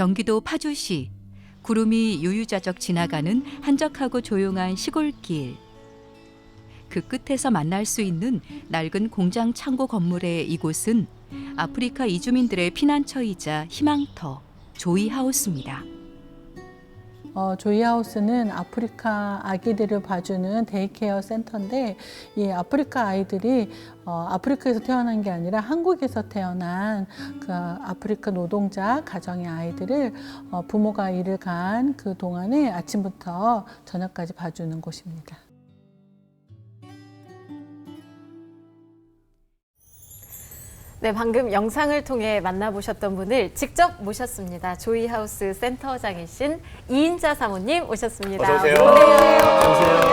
경기도 파주시 구름이 유유자적 지나가는 한적하고 조용한 시골길. 그 끝에서 만날 수 있는 낡은 공장 창고 건물의 이곳은 아프리카 이주민들의 피난처이자 희망터 조이하우스입니다. 어, 조이하우스는 아프리카 아기들을 봐주는 데이케어 센터인데 이 아프리카 아이들이 어, 아프리카에서 태어난 게 아니라 한국에서 태어난 그 아프리카 노동자 가정의 아이들을 어, 부모가 일을 간 그 동안에 아침부터 저녁까지 봐주는 곳입니다. 네, 방금 영상을 통해 만나보셨던 분을 직접 모셨습니다. 조이하우스 센터장이신 이인자 사모님 오셨습니다. 어서 오세요.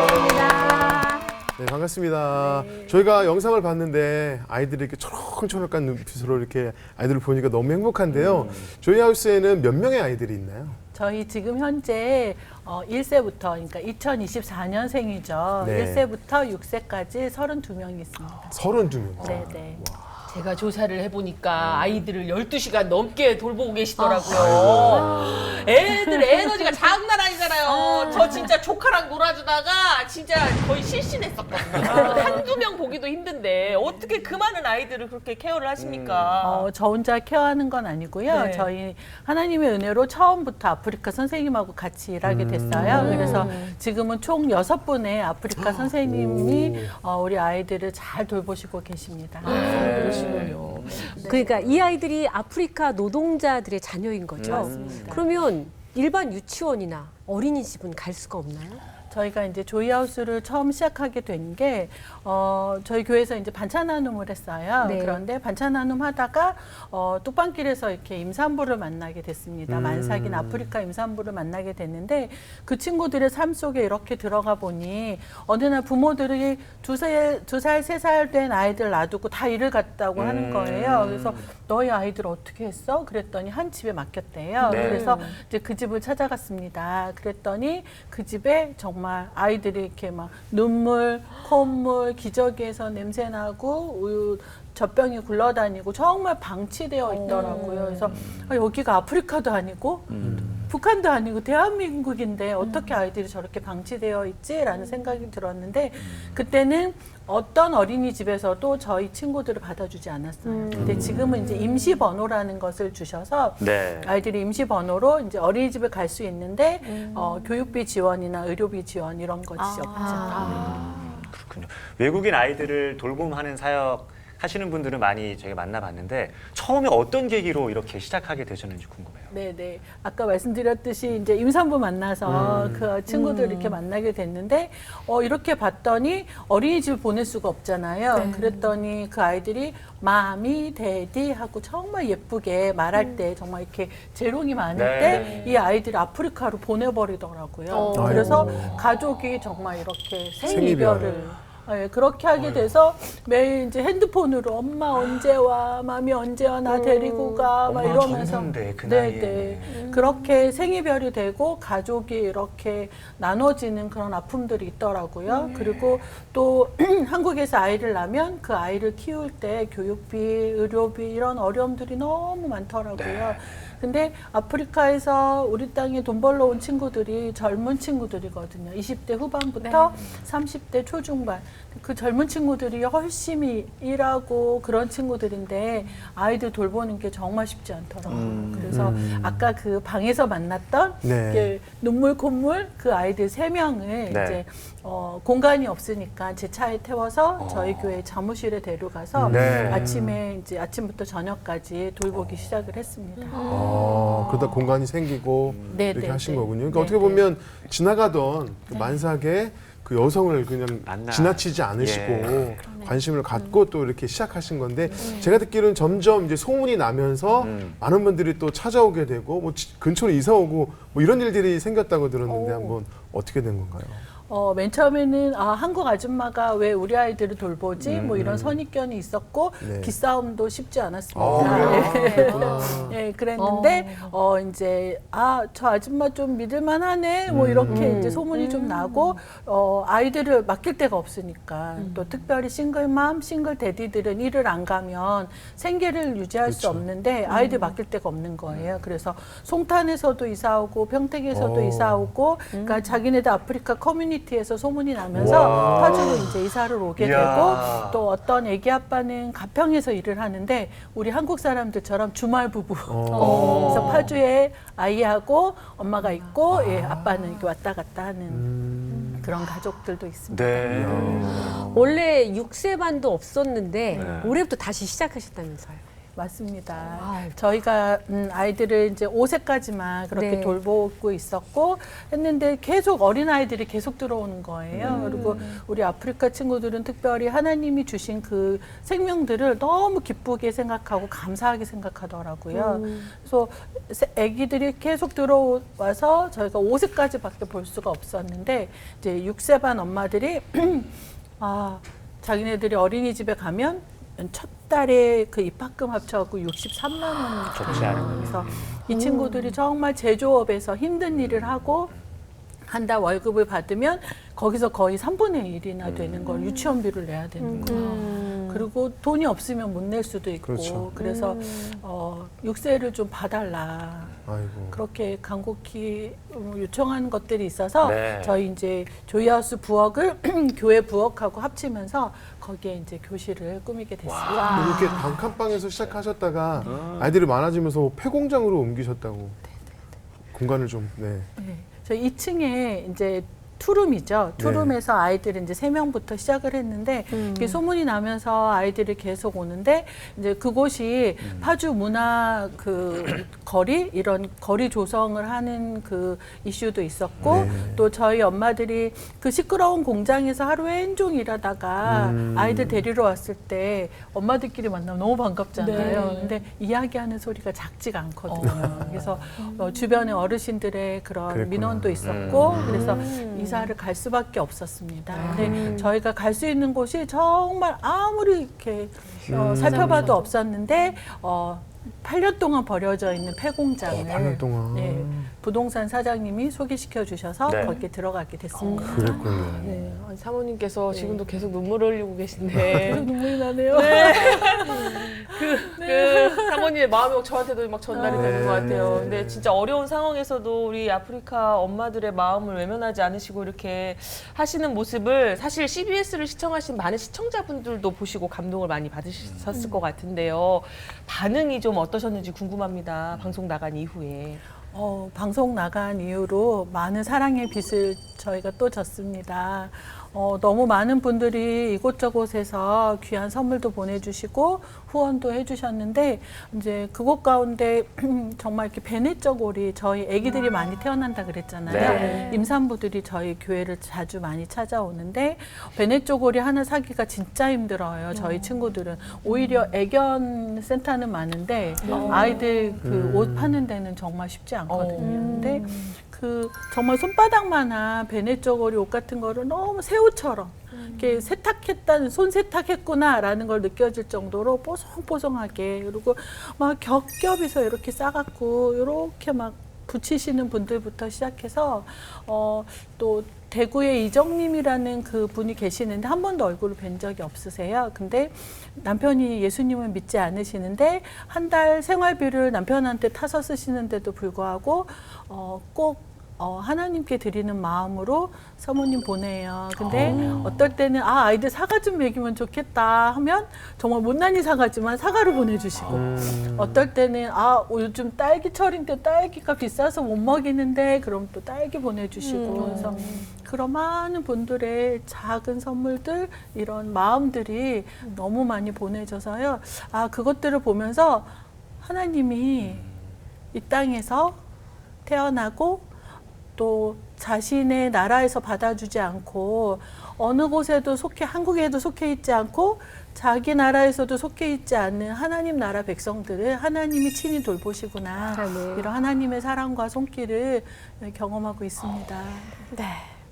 반갑습니다. 네, 반갑습니다. 저희가 영상을 봤는데 아이들이 이렇게 초록초록한 눈빛으로 이렇게 아이들을 보니까 너무 행복한데요. 저희 하우스에는 몇 명의 아이들이 있나요? 저희 지금 현재 어, 1세부터 그러니까 2024년생이죠. 네. 1세부터 6세까지 32명이 있습니다. 32명. 네, 네. 제가 조사를 해보니까 아이들을 12시간 넘게 돌보고 계시더라고요. 애들 에너지가 장난 아니잖아요. 저 진짜 조카랑 놀아주다가 진짜 거의 실신했었거든요. 한두 명 보기도 힘든데 어떻게 그 많은 아이들을 그렇게 케어를 하십니까? 어, 저 혼자 케어하는 건 아니고요. 네. 저희 하나님의 은혜로 처음부터 아프리카 선생님하고 같이 일하게 음. 됐어요. 그래서 지금은 총 여섯 분의 아프리카 선생님이 어, 우리 아이들을 잘 돌보시고 계십니다. 네. 그러시군요. 그러니까 이 아이들이 아프리카 노동자들의 자녀인 거죠. 그러면 일반 유치원이나 어린이집은 갈 수가 없나요? 저희가 이제 조이하우스를 처음 시작하게 된 게 어, 저희 교회에서 이제 반찬 나눔을 했어요. 네. 그런데 반찬 나눔 하다가 어, 뚝방길에서 이렇게 임산부를 만나게 됐습니다. 음. 만삭인 아프리카 임산부를 만나게 됐는데 그 친구들의 삶 속에 이렇게 들어가 보니 어느 날 부모들이 두살 두살 세 살 된 아이들 놔두고 다 일을 갔다고 하는 음. 거예요. 그래서 너희 아이들 어떻게 했어? 그랬더니 한 집에 맡겼대요. 네. 그래서 이제 그 집을 찾아갔습니다. 그랬더니 그 집에 정말 아이들이 이렇게 막 눈물, 콧물, 기저귀에서 냄새 나고 우유 젖병이 굴러다니고 정말 방치되어 있더라고요. 그래서 아, 여기가 아프리카도 아니고 북한도 아니고 대한민국인데 어떻게 아이들이 저렇게 방치되어 있지라는 생각이 들었는데 그때는 어떤 어린이집에서도 저희 친구들을 받아주지 않았어요. 근데 지금은 이제 임시 번호라는 것을 주셔서 네. 아이들이 임시 번호로 이제 어린이집에 갈 수 있는데 어, 교육비 지원이나 의료비 지원 이런 것이 없죠. 그렇군요. 외국인 아이들을 돌봄하는 사역 하시는 분들은 많이 저희가 만나봤는데 처음에 어떤 계기로 이렇게 시작하게 되셨는지 궁금해요. 네, 네. 아까 말씀드렸듯이 이제 임산부 만나서 그 친구들 이렇게 만나게 됐는데 어 이렇게 봤더니 어린이집을 보낼 수가 없잖아요. 그랬더니 그 아이들이 마미, 데디 하고 정말 예쁘게 말할 때 정말 이렇게 재롱이 많을 네. 때 이 아이들이 아프리카로 보내버리더라고요. 어. 그래서 아이고. 가족이 정말 이렇게 생이별을. 생이별 을 네, 그렇게 하게 돼서 매일 이제 핸드폰으로 엄마 언제 와, 마미 언제 와, 나 데리고 가, 막 엄마 이러면서 젊은데, 그 네, 나이에. 네. 그렇게 생이별이 되고 가족이 이렇게 나눠지는 그런 아픔들이 있더라고요. 그리고 또 한국에서 아이를 낳으면 그 아이를 키울 때 교육비, 의료비 이런 어려움들이 너무 많더라고요. 근데 아프리카에서 우리 땅에 돈 벌러 온 친구들이 젊은 친구들이거든요. 20대 후반부터 30대 초중반. 그 젊은 친구들이 열심히 일하고 그런 친구들인데 아이들 돌보는 게 정말 쉽지 않더라고요. 그래서 아까 그 방에서 만났던 네. 이게 눈물 콧물 그 아이들 세 명을 네. 이제 어, 공간이 없으니까 제 차에 태워서 저희 교회 사무실에 데려가서 네. 아침에 이제 아침부터 저녁까지 돌보기 시작을 했습니다. 어, 그러다 공간이 생기고 네, 이렇게 네, 하신 네. 거군요. 그러니까 네, 어떻게 네. 보면 지나가던 그 만삭의 그 여성을 그냥 만나- 지나치지 않으시고 예. 관심을 갖고 또 이렇게 시작하신 건데 제가 듣기로는 점점 이제 소문이 나면서 음. 많은 분들이 또 찾아오게 되고 뭐 지- 근처로 이사 오고 뭐 이런 일들이 생겼다고 들었는데 한번 어떻게 된 건가요? 어, 맨 처음에는 아, 한국 아줌마가 왜 우리 아이들을 돌보지? 뭐 이런 선입견이 있었고 네. 기싸움도 쉽지 않았습니다. 아, 예. 예, 그랬는데 어, 이제 아, 저 아줌마 좀 믿을 만 하네. 뭐 이렇게 이제 소문이 좀 나고 어, 아이들을 맡길 데가 없으니까 또 특별히 싱글맘, 싱글 데디들은 일을 안 가면 생계를 유지할 수. 없는데 아이들 맡길 데가 없는 거예요. 그래서 송탄에서도 이사 오고 평택에서도 어. 이사 오고 그러니까 자기네들 아프리카 커뮤니티 에서 소문이 나면서 와. 파주로 이제 이사를 오게 이야. 되고 또 어떤 애기 아빠는 가평에서 일을 하는데 우리 한국 사람들처럼 주말 부부. 어. 그래서 파주에 아이하고 엄마가 있고 예, 아빠는 이렇게 왔다 갔다 하는 음. 그런 가족들도 있습니다. 네. 원래 6세 반도 없었는데 네. 올해부터 다시 시작하셨다면서요. 맞습니다. 아유. 저희가 음, 아이들을 이제 5세까지만 그렇게 네. 돌보고 있었고 했는데 계속 어린 아이들이 계속 들어오는 거예요. 음. 그리고 우리 아프리카 친구들은 특별히 하나님이 주신 그 생명들을 너무 기쁘게 생각하고 감사하게 생각하더라고요. 음. 그래서 세- 아기들이 계속 들어와서 저희가 5세까지밖에 볼 수가 없었는데 이제 6세 반 엄마들이 아 자기네들이 어린이집에 가면 첫 달에 그 입학금 합쳐갖고 63만 원. 적지 않은 그래서 이 친구들이 정말 제조업에서 힘든 일을 하고 한 달 월급을 받으면 거기서 거의 3분의 1이나 되는 걸 유치원비를 내야 되는 거예요. 그리고 돈이 없으면 못 낼 수도 있고 그렇죠. 그래서 어, 육세를 좀 봐달라. 아이고. 그렇게 간곡히 음, 요청하는 것들이 있어서 네. 저희 이제 조이하우스 부엌을 교회 부엌하고 합치면서 거기에 이제 교실을 꾸미게 됐습니다. 이렇게 단칸방에서 시작하셨다가 아이들이 많아지면서 폐공장으로 옮기셨다고. 공간을 좀, 네. 네. 저희 2층에 이제 투룸이죠. 투룸에서 아이들이 이제 세명부터 시작을 했는데 이게 소문이 나면서 아이들이 계속 오는데 이제 그곳이 파주 문화 그 거리 이런 거리 조성을 하는 그 이슈도 있었고 네. 또 저희 엄마들이 그 시끄러운 공장에서 하루 왼종 일하다가 음. 아이들 데리러 왔을 때 엄마들끼리 만나면 너무 반갑잖아요. 네. 근데 이야기하는 소리가 작지가 않거든요. 그래서 어, 주변에 어르신들의 그런 그랬구나. 민원도 있었고 음. 그래서 이사를 갈 수밖에 없었습니다. 근데 저희가 갈 수 있는 곳이 정말 아무리 이렇게 어, 살펴봐도 없었는데 어, 8년 동안 버려져 있는 폐공장을 8년 동안. 네, 부동산 사장님이 소개시켜 주셔서 네. 거기에 들어가게 됐습니다. 그랬군요. 네, 아니, 사모님께서 네. 지금도 계속 눈물을 흘리고 계신데 눈물이 나네요. 그 사모님의 마음이 저한테도 막 전달이 되는 네. 것 같아요. 근데 진짜 어려운 상황에서도 우리 아프리카 엄마들의 마음을 외면하지 않으시고 이렇게 하시는 모습을 사실 CBS를 시청하신 많은 시청자분들도 보시고 감동을 많이 받으셨을 것 같은데요. 반응이 좀 어떠셨는지 궁금합니다. 방송 나간 이후에. 어, 방송 나간 이후로 많은 사랑의 빛을 저희가 또 졌습니다. 어, 너무 많은 분들이 이곳저곳에서 귀한 선물도 보내주시고 후원도 해주셨는데 이제 그곳 가운데 정말 이렇게 베네적 오리 저희 아기들이 많이 태어난다 그랬잖아요. 네. 임산부들이 저희 교회를 자주 많이 찾아오는데 베네쪽 오리 하나 사기가 진짜 힘들어요. 저희 친구들은 오히려 애견 센터는 많은데 아이들 그 옷 파는 데는 정말 쉽지 않거든요. 근데 그 정말 손바닥만한 베네쪽 오리 옷 같은 거를 너무 새우처럼 이렇게 세탁했다는 손 세탁했구나라는 걸 느껴질 정도로 뽀송뽀송하게 그리고 막 겹겹이서 이렇게 싸갖고 이렇게 막 붙이시는 분들부터 시작해서 어, 또 대구에 이정님이라는 그 분이 계시는데 한 번도 얼굴을 뵌 적이 없으세요. 근데 남편이 예수님을 믿지 않으시는데 한 달 생활비를 남편한테 타서 쓰시는데도 불구하고 어, 꼭 어, 하나님께 드리는 마음으로 사모님 보내요. 근데 어떨 때는 아 아이들 사과 좀 먹이면 좋겠다 하면 정말 못난이 사과지만 사과를 보내주시고 음. 어떨 때는 아 요즘 딸기철인 데 딸기가 비싸서 못 먹이는데 그럼 또 딸기 보내주시고 그래서 그런 많은 분들의 작은 선물들 이런 마음들이 너무 많이 보내져서요. 아 그것들을 보면서 하나님이 이 땅에서 태어나고 또 자신의 나라에서 받아주지 않고 어느 곳에도 속해 한국에도 속해 있지 않고 자기 나라에서도 속해 있지 않는 하나님 나라 백성들을 하나님이 친히 돌보시구나 아, 네. 이런 하나님의 사랑과 손길을 경험하고 있습니다. 네.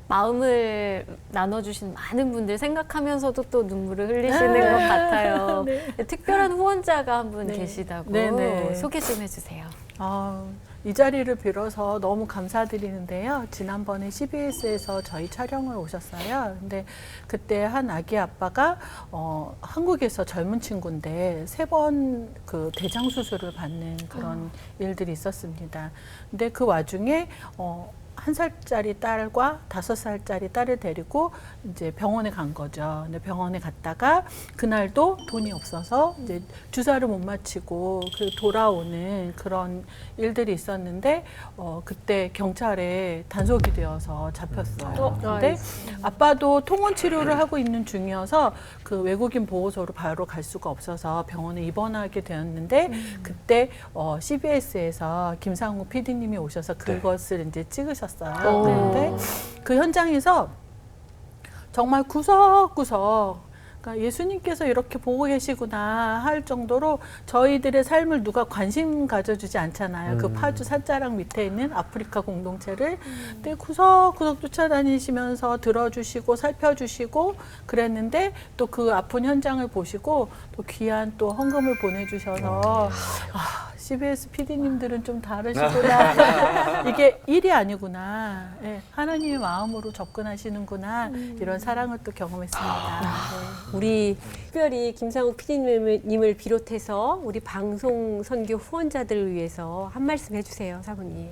마음을 나눠주신 많은 분들 생각하면서도 또 눈물을 흘리시는 것 같아요. 특별한 후원자가 한분 네. 계시다고 네, 네. 소개 좀 해주세요. 아, 이 자리를 빌어서 너무 감사드리는데요. 지난번에 CBS에서 저희 촬영을 오셨어요. 근데 그때 한 아기 아빠가 어, 한국에서 젊은 친구인데 세 번 그 대장 수술을 받는 그런 일들이 있었습니다. 근데 그 와중에 어, 한 살짜리 딸과 다섯 살짜리 딸을 데리고 이제 병원에 간 거죠. 근데 병원에 갔다가 그날도 돈이 없어서 이제 주사를 못 맞히고 그 돌아오는 그런 일들이 있었는데 어 그때 경찰에 단속이 되어서 잡혔어요. 근데 아빠도 통원 치료를 하고 있는 중이어서 그 외국인 보호소로 바로 갈 수가 없어서 병원에 입원하게 되었는데 그때 어 CBS에서 김상우 PD님이 오셔서 그것을 이제 찍으셨어요. 그런데 그 현장에서 정말 구석구석 그러니까 예수님께서 이렇게 보고 계시구나 할 정도로 저희들의 삶을 누가 관심 가져주지 않잖아요. 그 파주 산자락 밑에 있는 아프리카 공동체를. 근데 구석구석 쫓아다니시면서 들어주시고 살펴주시고 그랬는데 또 그 아픈 현장을 보시고 또 귀한 또 헌금을 보내주셔서 아, CBS PD님들은 좀 다르시구나. 이게 일이 아니구나. 예, 하나님의 마음으로 접근하시는구나. 이런 사랑을 또 경험했습니다. 네. 우리 특별히 김상욱 PD님을 비롯해서 우리 방송 선교 후원자들을 위해서 한 말씀 해주세요, 사모님.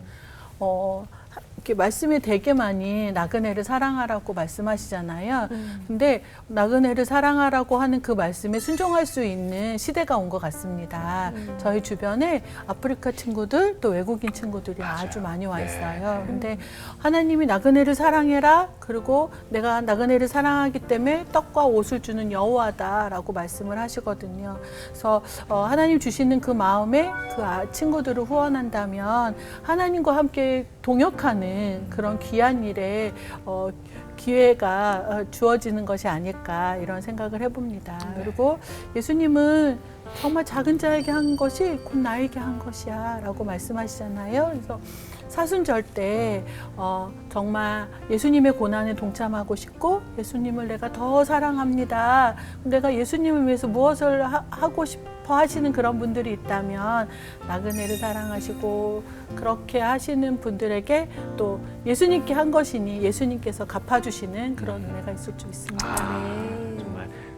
어, 하- 이렇게 말씀이 되게 많이 나그네를 사랑하라고 말씀하시잖아요. 근데 나그네를 사랑하라고 하는 그 말씀에 순종할 수 있는 시대가 온 것 같습니다. 저희 주변에 아프리카 친구들 또 외국인 친구들이 아주 많이 와 있어요. 근데 하나님이 나그네를 사랑해라. 그리고 내가 나그네를 사랑하기 때문에 떡과 옷을 주는 여호와다라고 말씀을 하시거든요. 그래서 어, 하나님 주시는 그 마음에 그 아- 친구들을 후원한다면 하나님과 함께 동역하는 그런 귀한 일에 어, 기회가 어, 주어지는 것이 아닐까 이런 생각을 해봅니다. 그리고 예수님은 정말 작은 자에게 한 것이 곧 나에게 한 것이야 라고 말씀하시잖아요. 그래서 사순절 때 어, 정말 예수님의 고난에 동참하고 싶고 예수님을 내가 더 사랑합니다. 내가 예수님을 위해서 무엇을 하, 하고 싶 어 하시는 그런 분들이 있다면 나그네를 사랑하시고 그렇게 하시는 분들에게 또 예수님께 한 것이니 예수님께서 갚아주시는 그런 은혜가 있을 줄 믿습니다. 네.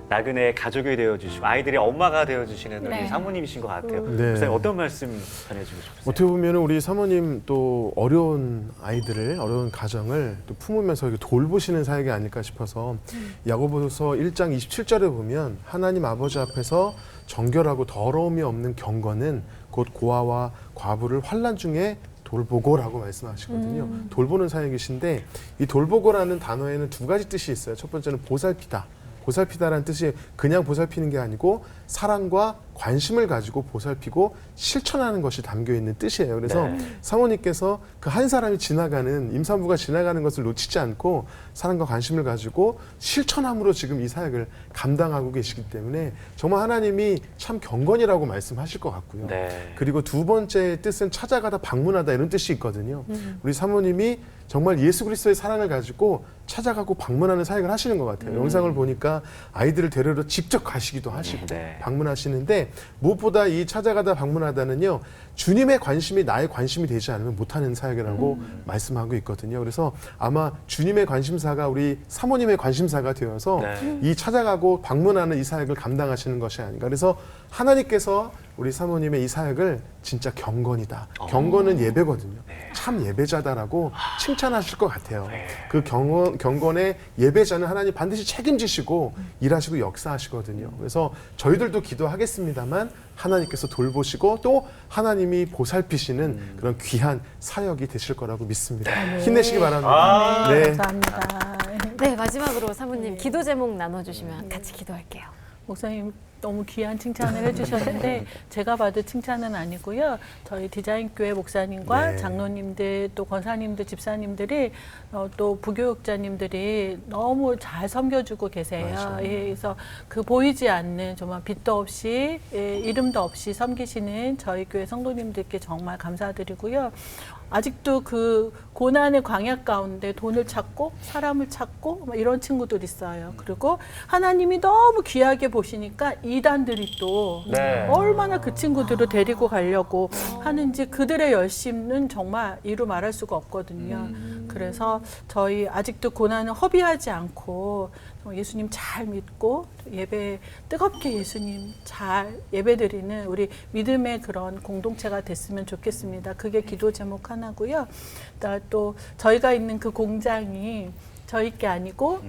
정말 나그네 가족이 되어주시고 아이들의 엄마가 되어주시는 네. 우리 사모님이신 것 같아요. 네. 목사님 어떤 말씀 전해주고 싶으세요? 어떻게 보면 우리 사모님 또 어려운 아이들을 어려운 가정을 또 품으면서 이렇게 돌보시는 사역이 아닐까 싶어서 야고보서 1장 27절에 보면 하나님 아버지 앞에서 정결하고 더러움이 없는 경건은 곧 고아와 과부를 환란 중에 돌보고라고 말씀하시거든요. 돌보는 사역이신데 이 돌보고라는 단어에는 두 가지 뜻이 있어요. 첫 번째는 보살피다. 보살피다라는 뜻이 그냥 보살피는 게 아니고 사랑과 관심을 가지고 보살피고 실천하는 것이 담겨 있는 뜻이에요. 그래서 네. 사모님께서 그 한 사람이 지나가는 임산부가 지나가는 것을 놓치지 않고 사랑과 관심을 가지고 실천함으로 지금 이 사역을 감당하고 계시기 때문에 정말 하나님이 참 경건이라고 말씀하실 것 같고요. 네. 그리고 두 번째 뜻은 찾아가다 방문하다 이런 뜻이 있거든요. 우리 사모님이 정말 예수 그리스도의 사랑을 가지고 찾아가고 방문하는 사역을 하시는 것 같아요. 영상을 보니까 아이들을 데리러 직접 가시기도 하시고 네. 방문하시는데 무엇보다 이 찾아가다 방문하다는요 주님의 관심이 나의 관심이 되지 않으면 못하는 사역이라고 말씀하고 있거든요. 그래서 아마 주님의 관심사가 우리 사모님의 관심사가 되어서 네. 이 찾아가고 방문하는 이 사역을 감당하시는 것이 아닌가. 그래서 하나님께서 우리 사모님의 이 사역을 진짜 경건이다. 경건은 예배거든요. 참 예배자다라고 칭찬하실 것 같아요. 그 경건, 경건의 예배자는 하나님 반드시 책임지시고 일하시고 역사하시거든요. 그래서 저희들도 기도하겠습니다만 하나님께서 돌보시고 또 하나님이 보살피시는 그런 귀한 사역이 되실 거라고 믿습니다. 힘내시기 바랍니다. 네, 네. 감사합니다. 네, 마지막으로 사모님 기도 제목 나눠주시면 같이 기도할게요. 목사님 너무 귀한 칭찬을 해주셨는데 제가 봐도 칭찬은 아니고요. 저희 디자인교회 목사님과 네. 장로님들 또 권사님들 집사님들이 어, 또 부교육자님들이 너무 잘 섬겨주고 계세요. 예, 그래서 그 보이지 않는 정말 빛도 없이 예, 이름도 없이 섬기시는 저희 교회 성도님들께 정말 감사드리고요. 아직도 그 고난의 광야 가운데 돈을 찾고 사람을 찾고 막 이런 친구들 있어요. 그리고 하나님이 너무 귀하게 보시니까 이단들이 또 네. 얼마나 그 친구들을 데리고 가려고 하는지 그들의 열심은 정말 이루 말할 수가 없거든요. 그래서 저희 아직도 고난을 허비하지 않고 예수님 잘 믿고 예배 뜨겁게 예수님 잘 예배드리는 우리 믿음의 그런 공동체가 됐으면 좋겠습니다. 그게 기도 제목 하나고요. 또 저희가 있는 그 공장이 저희 게 아니고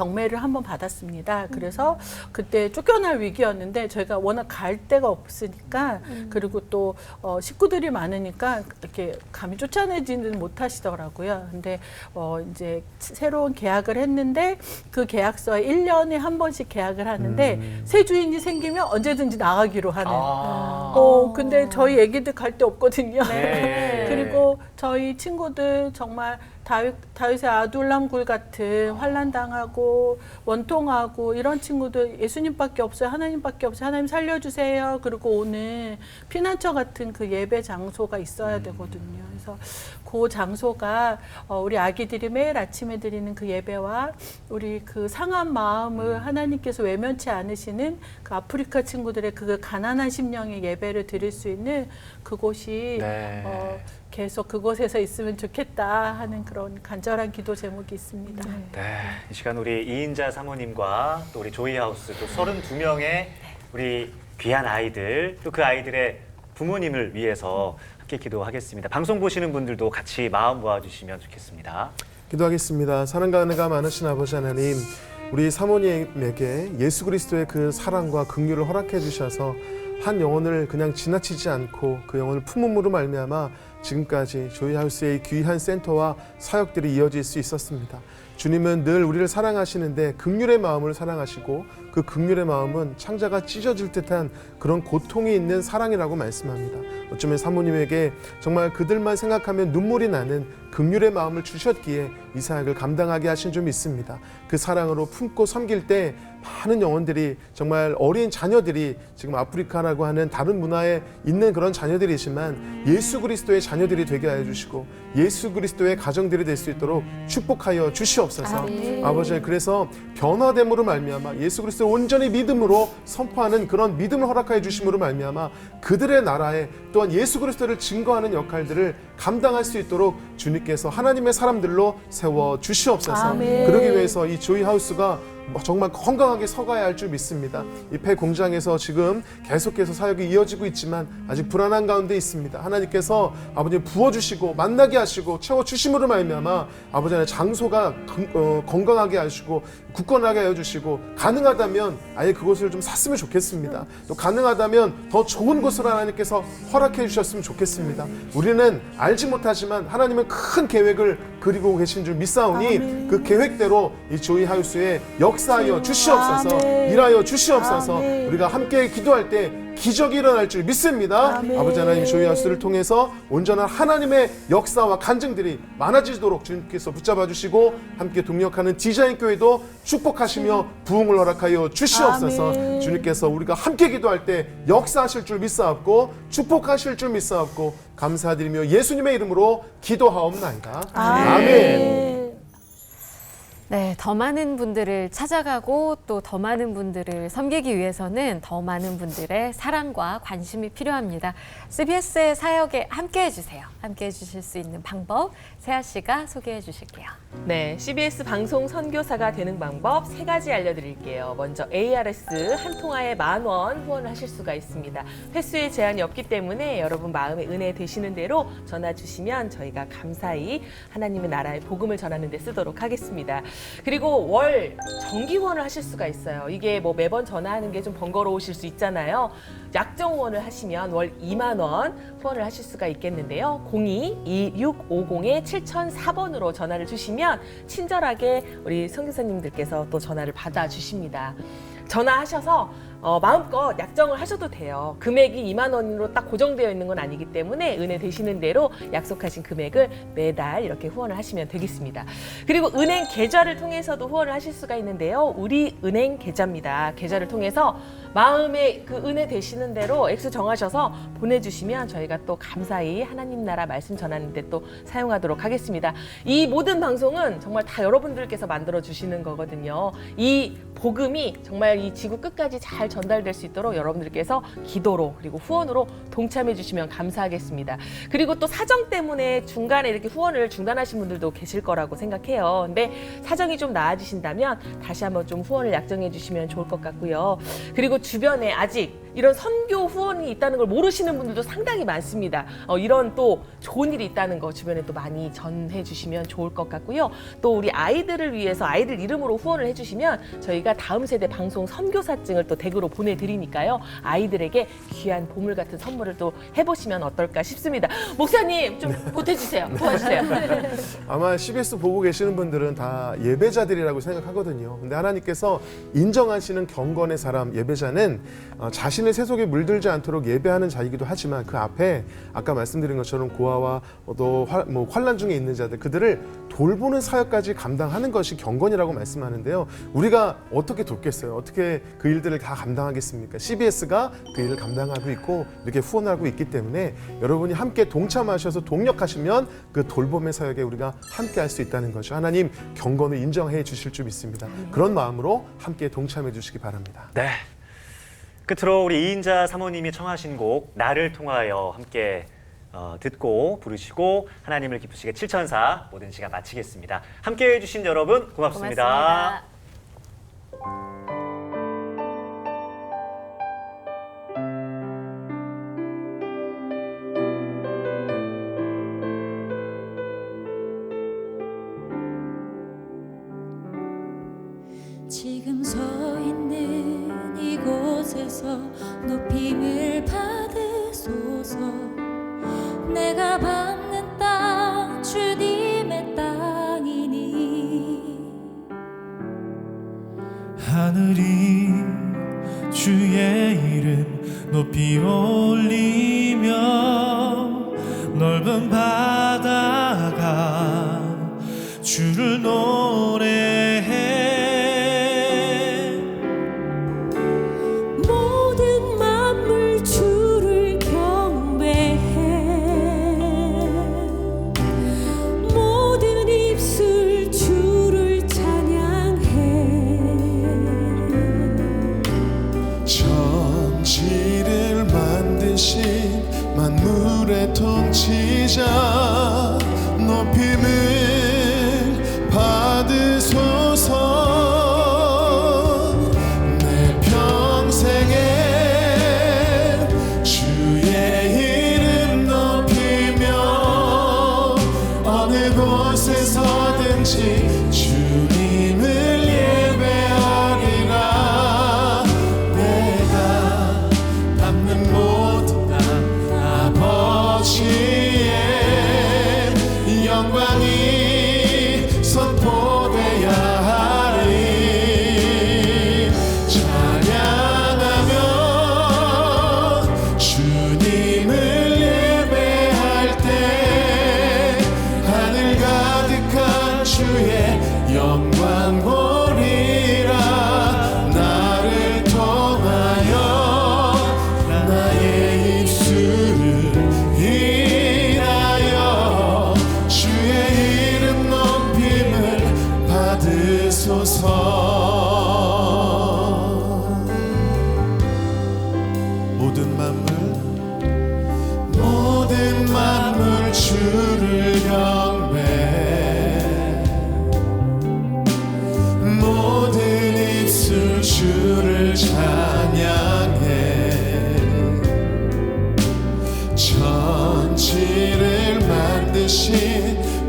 경매를 한번 받았습니다. 그래서 그때 쫓겨날 위기였는데 저희가 워낙 갈 데가 없으니까 그리고 또 어, 식구들이 많으니까 이렇게 감히 쫓아내지는 못하시더라고요. 근데 어, 이제 새로운 계약을 했는데 그 계약서에 1년에 한 번씩 계약을 하는데 새 주인이 생기면 언제든지 나가기로 하는. 아. 어, 근데 저희 애기들 갈 데 없거든요. 네. 그리고 저희 친구들 정말 다윗, 다윗의 아둘람 굴 같은 환란 당하고 원통하고 이런 친구들 예수님밖에 없어요. 하나님밖에 없어요. 하나님 살려주세요. 그리고 오늘 피난처 같은 그 예배 장소가 있어야 되거든요. 그래서 그 장소가 어, 우리 아기들이 매일 아침에 드리는 그 예배와 우리 그 상한 마음을 하나님께서 외면치 않으시는 그 아프리카 친구들의 그 가난한 심령의 예배를 드릴 수 있는 그곳이 네. 어, 계속 그곳에서 있으면 좋겠다 하는 그런 간절한 기도 제목이 있습니다. 네, 이 시간 우리 이인자 사모님과 또 우리 조이하우스 또 32명의 우리 귀한 아이들 또 그 아이들의 부모님을 위해서 함께 기도하겠습니다. 방송 보시는 분들도 같이 마음 모아주시면 좋겠습니다. 기도하겠습니다. 사랑과 은혜가 많으신 아버지 하나님, 우리 사모님에게 예수 그리스도의 그 사랑과 긍휼을 허락해 주셔서 한 영혼을 그냥 지나치지 않고 그 영혼을 품음으로 말미암아 지금까지 조이하우스의 귀한 센터와 사역들이 이어질 수 있었습니다. 주님은 늘 우리를 사랑하시는데 긍휼의 마음을 사랑하시고 그 긍휼의 마음은 창자가 찢어질 듯한 그런 고통이 있는 사랑이라고 말씀합니다. 어쩌면 사모님에게 정말 그들만 생각하면 눈물이 나는 긍휼의 마음을 주셨기에 이 사역을 감당하게 하신 줄 믿습니다. 그 사랑으로 품고 섬길 때 많은 영혼들이 정말 어린 자녀들이 지금 아프리카라고 하는 다른 문화에 있는 그런 자녀들이지만 예수 그리스도의 자녀들이 되게 하여 주시고 예수 그리스도의 가정들이 될 수 있도록 축복하여 주시옵소서. 아버지 그래서 변화됨으로 말미암아 예수 그리스도 온전히 믿음으로 선포하는 그런 믿음을 허락하여 주심으로 말미암아 그들의 나라에 또한 예수 그리스도를 증거하는 역할들을 감당할 수 있도록 주님께서 하나님의 사람들로 세워 주시옵소서. 아멘. 그러기 위해서 이 조이 하우스가 뭐 정말 건강하게 서가야 할 줄 믿습니다. 이 폐 공장에서 지금 계속해서 사역이 이어지고 있지만 아직 불안한 가운데 있습니다. 하나님께서 아버지 부어주시고 만나게 하시고 채워 주심으로 말미암아 아버지 하나님 장소가 건- 어, 건강하게 하시고 굳건하게 해주시고 가능하다면 아예 그곳을 좀 샀으면 좋겠습니다. 또 가능하다면 더 좋은 곳을 하나님께서 허락해 주셨으면 좋겠습니다. 우리는 알지 못하지만 하나님은 큰 계획을 그리고 계신 줄 믿사오니 그 계획대로 이 조이 하우스에 역사하여 주시옵소서. 일하여 주시옵소서 아멘. 우리가 함께 기도할 때 기적이 일어날 줄 믿습니다. 아멘. 아버지 하나님 조이 하우스를 통해서 온전한 하나님의 역사와 간증들이 많아지도록 주님께서 붙잡아 주시고 함께 동력하는 디자인 교회도 축복하시며 부흥을 허락하여 주시옵소서. 아멘. 주님께서 우리가 함께 기도할 때 역사하실 줄 믿사옵고 축복하실 줄 믿사옵고 감사드리며 예수님의 이름으로 기도하옵나이다. 아멘. 네, 더 많은 분들을 찾아가고 또 더 많은 분들을 섬기기 위해서는 더 많은 분들의 사랑과 관심이 필요합니다. CBS의 사역에 함께 해주세요. 함께 해주실 수 있는 방법 세아 씨가 소개해 주실게요. 네, CBS 방송 선교사가 되는 방법 세 가지 알려드릴게요. 먼저 ARS 한 통화에 만 원 후원을 하실 수가 있습니다. 횟수에 제한이 없기 때문에 여러분 마음의 은혜 되시는 대로 전화 주시면 저희가 감사히 하나님의 나라의 복음을 전하는 데 쓰도록 하겠습니다. 그리고 월 정기 후원을 하실 수가 있어요. 이게 뭐 매번 전화하는 게 좀 번거로우실 수 있잖아요. 약정 후원을 하시면 월 2만 원 후원을 하실 수가 있겠는데요. 02-2650-7004번으로 전화를 주시면 친절하게 우리 선교사님들께서 또 전화를 받아 주십니다. 전화하셔서 어, 마음껏 약정을 하셔도 돼요. 금액이 2만 원으로 딱 고정되어 있는 건 아니기 때문에 은혜 되시는 대로 약속하신 금액을 매달 이렇게 후원을 하시면 되겠습니다. 그리고 은행 계좌를 통해서도 후원을 하실 수가 있는데요. 우리 은행 계좌입니다. 계좌를 통해서 마음에 그 은혜 되시는 대로 액수 정하셔서 보내주시면 저희가 또 감사히 하나님 나라 말씀 전하는데 또 사용하도록 하겠습니다. 이 모든 방송은 정말 다 여러분들께서 만들어 주시는 거거든요. 이 복음이 정말 이 지구 끝까지 잘 전달될 수 있도록 여러분들께서 기도로 그리고 후원으로 동참해 주시면 감사하겠습니다. 그리고 또 사정 때문에 중간에 이렇게 후원을 중단하신 분들도 계실 거라고 생각해요. 근데 사정이 좀 나아지신다면 다시 한번 좀 후원을 약정해 주시면 좋을 것 같고요. 그리고 주변에 아직 이런 선교 후원이 있다는 걸 모르시는 분들도 상당히 많습니다. 어, 이런 또 좋은 일이 있다는 거 주변에 또 많이 전해 주시면 좋을 것 같고요. 또 우리 아이들을 위해서 아이들 이름으로 후원을 해주시면 저희가 다음 세대 방송 선교사증을 또 댁으로 보내드리니까요. 아이들에게 귀한 보물 같은 선물을 또 해보시면 어떨까 싶습니다. 목사님 좀 보태주세요. 도와주세요. 아마 CBS 보고 계시는 분들은 다 예배자들이라고 생각하거든요. 근데 하나님께서 인정하시는 경건의 사람 예배자는 어, 자신의 세속에 물들지 않도록 예배하는 자이기도 하지만 그 앞에 아까 말씀드린 것처럼 고아와 또 화- 뭐 환란 중에 있는 자들 그들을 돌보는 사역까지 감당하는 것이 경건이라고 말씀하는데요. 우리가 어떻게 돕겠어요? 어떻게 그 일들을 다 감당하겠습니까? CBS가 그 일을 감당하고 있고 이렇게 후원하고 있기 때문에 여러분이 함께 동참하셔서 동력하시면 그 돌봄의 사역에 우리가 함께 할 수 있다는 거죠. 하나님 경건을 인정해 주실 줄 믿습니다. 그런 마음으로 함께 동참해 주시기 바랍니다. 네. 끝으로 우리 이인자 사모님이 청하신 곡 나를 통하여 함께 어, 듣고 부르시고 하나님을 기쁘시게 7천사 모든 시간 마치겠습니다. 함께 해 주신 여러분 고맙습니다. 고맙습니다. 지금 서 있는 이곳에서 높임을 받으소서. 내가 받는 땅 주님의 땅이니. 하늘이 주의 이름 높이 올 통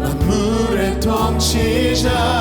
만물의 통치자